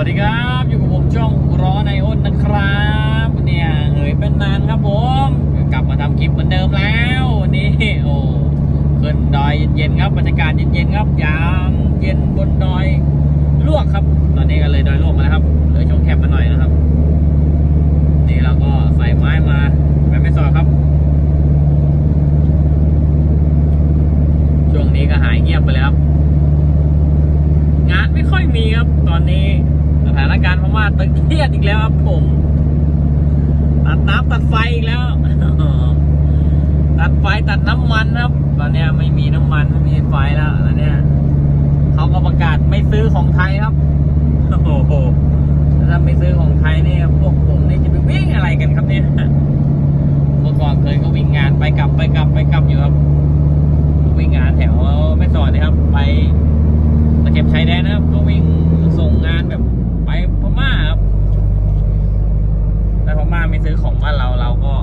วัสดีครับ อยู่กับผมช่องร้อในอ้นนะครับ เนี่ยเหยเป็นนานครับผม กลับมาทำคลิปเหมือนเดิมแล้วนนี่โอ้ขึ้นดอยเย็นๆครับบรรยากาศเย็นๆครับยามเย็นบนดอยลวกครับ ตอนนี้ก็เลยดอยลวกมาแล้วครับเหลือช่องแคบมาหน่อยนะครับ นี่เราก็ใส่ไม้มาไปไม่สอดครับ ช่วงนี้ก็หายเงียบไปเลยครับ งานไม่ค่อยมีครับ ตอนนี้สถาน การณ์พม่าตึงเครียดอีกแล้วครับผมตัดน้ำตัดไฟอีกแล้ว ตัดไฟตัดน้ำมันครับ ตอนนี้ไม่มีน้ำมันไม่มีไฟแล้วตอนเนี้ยเขาก็ประกาศไม่ซื้อของไทยครับโอ้โหถ้าไม่ซื้อของไทยเนี่ยพวกผมนี่จะไปวิ่งอะไรกันครับเนี่ยเมื่อก่อนเคยก็วิ่งงานไปกลับไปกลับไปกลับอยู่ครับ วิ่งงานแถวแม่สอดนะครับ ไปตะเข็บชายแดนนะครับ ก็วิ่งส่งงานแบบไปพม่าครับแต่พม่าไม่ซื้อของบ้านเราเราก็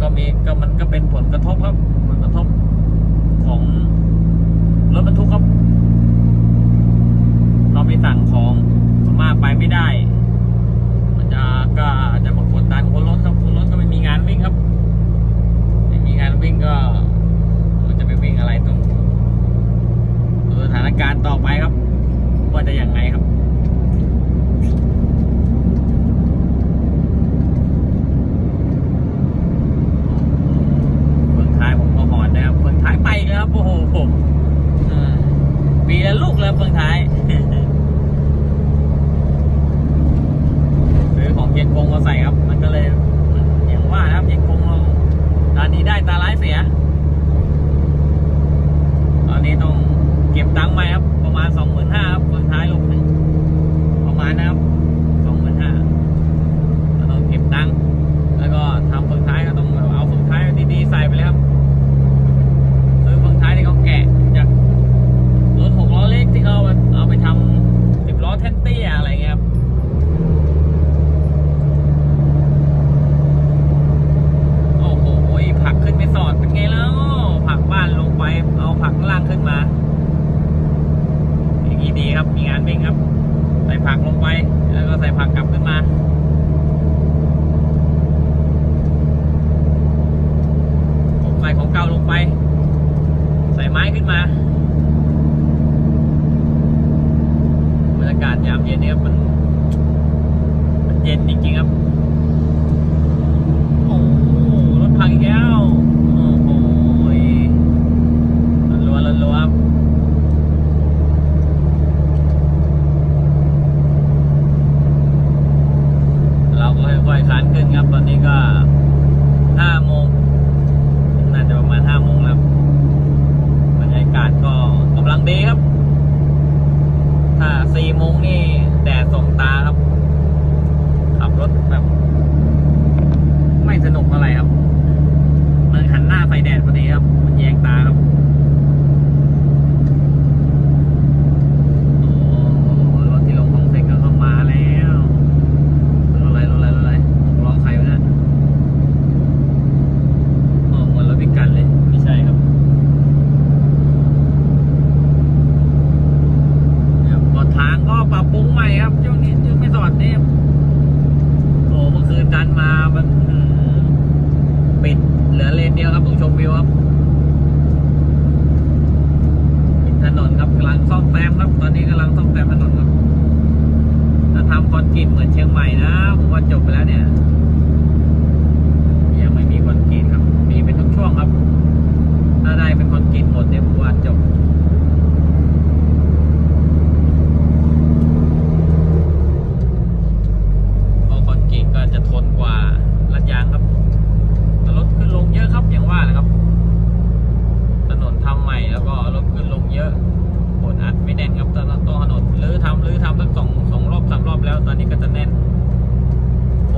ก็มีก็มัน กระทบครับผลกระทบของรถบรรทุกครับเราไปสั่งของพม่าไปไม่ได้ มันจะก็จะมากดดันคนรถครับคนรถก็ไม่มีงานวิ่งครับ ไม่มีงานวิ่งก็ เราจะไปวิ่งอะไรตรงดูสถานการณ์ต่อไปครับ ว่าจะยังไงครับ เฟืองท้ายผมก็หอนนะครับเฟืองท้ายไปอีกแล้วครับ โอ้โหผมอ่า ปีละลูกแล้วเพิ่งท้าย ซื้อของเย็นกงมาใส่ครับ มันก็เลยอย่างว่านะครับเย็นกงเราตาดีได้ตาร้ายเสีย ตอนนี้ต้องเก็บตังค์ใหม่ครับ ประมาณสองหมื่นห้าครับเฟืองท้ายลูกหนึ่งประมาณนะครับสองหมื่นห้าเราต้องเก็บตังค์แล้วก็ทำเฟืองท้ายก็ต้องแบบเอาเฟืองท้ายดีๆใส่ไปเลยครับซื้อเฟืองท้ายที่เขาแกะจากรถหกล้อเล็กที่เขาเอาเอาไปทำสิบล้อแทนเตี้ยอะไรเงี้ยครับ โอ้โห ผักขึ้นไปสอดเป็นไงแล้ว ผักบ้านลงไป เอาผักข้างล่างขึ้นมา อย่างนี้ดีครับ มีงานวิ่งครับ ใส่ผักลงไป แล้วก็ใส่ผักกลับขึ้นมา ผมใส่ของเก่าลงไป ใส่ไม้ขึ้นมาบรรยากาศยามเย็นเนี่ยมัน มันเย็นจริงๆครับ โอ้โหรถพังอีกแล้ว โอ้โหรัวๆรัวๆครับเราก็ค่อยๆคลานขึ้นครับ ตอนนี้ก็ห้าโมง น่าจะประมาณห้าโมงแล้วครับบรรยากาศก็กำลังดีครับ ถ้าสี่โมงนี่แดดส่องตาครับ ขับรถแบบ ไม่สนุกอะไรครับ มันหันหน้าไฟแดดพอดีครับ มันแยงตาครับ โอ้โหรถที่ลงของเสร็จก็เข้ามาแล้วรถอะไรรถอะไรรถอะไรล้อใครวะเนี่ยโอ้เหมือนรถพิกันเลย ไม่ใช่ครับเดี๋ยวกดทางก็ปรับปรุงใหม่ครับช่วงนี้ยังไม่สอดเนี่ย โอ้เมื่อคืนดันมา มันอื้อหือปิดเหลือเลนเดียวครับตรงชมวิวครับปิดถนนครับกำลังซ่อมแซมครับ ตอนนี้กำลังซ่อมแซมถนนครับ ถ้าทำคอน กรีตเหมือนเชียงใหม่นะผมว่าจบไปแล้วเนี่ย ยังไม่มีคอนกรีตครับ มีเป็นทุกช่วงครับ ถ้าได้เป็นคอนกรีตหมดเนี่ยผมว่าจบ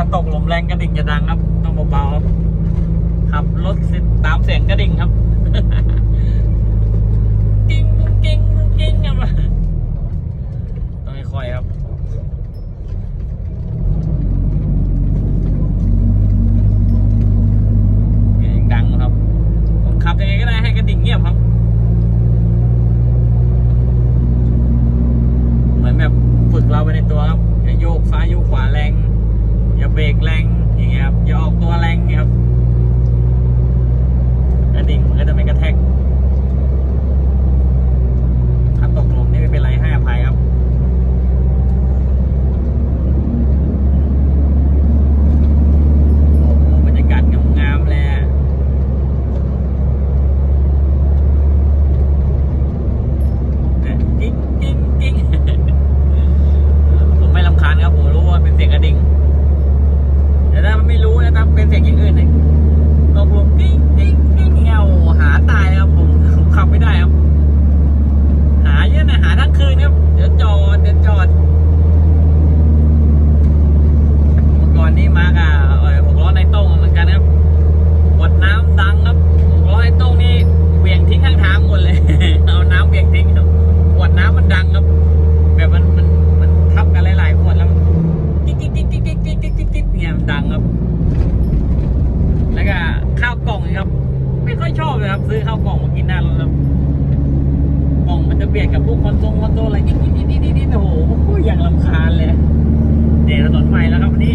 ถ้าตกลมแรงกระดิ่งจะดังครับ ต้องเบาๆครับ ขับรถตามเสียงกระดิ่งครับ เบรกแร เดย์ถนนใหม่แล้วครับวันนี้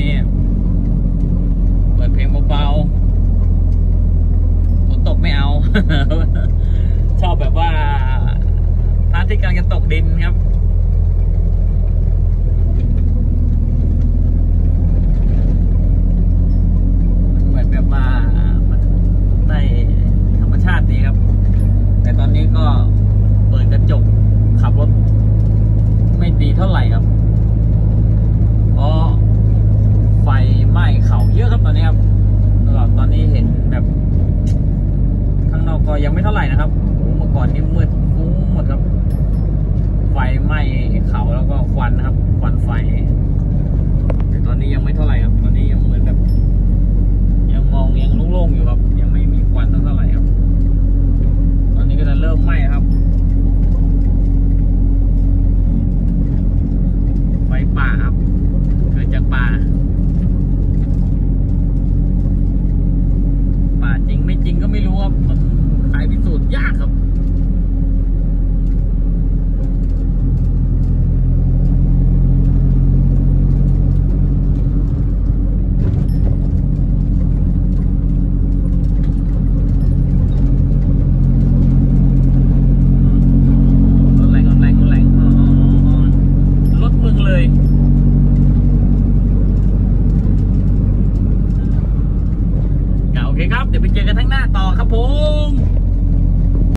นีเปิดเพลงเบาๆฝนตกไม่เอา ชอบแบบว่าพระอาทิตย์กำลังจะตกดินครับ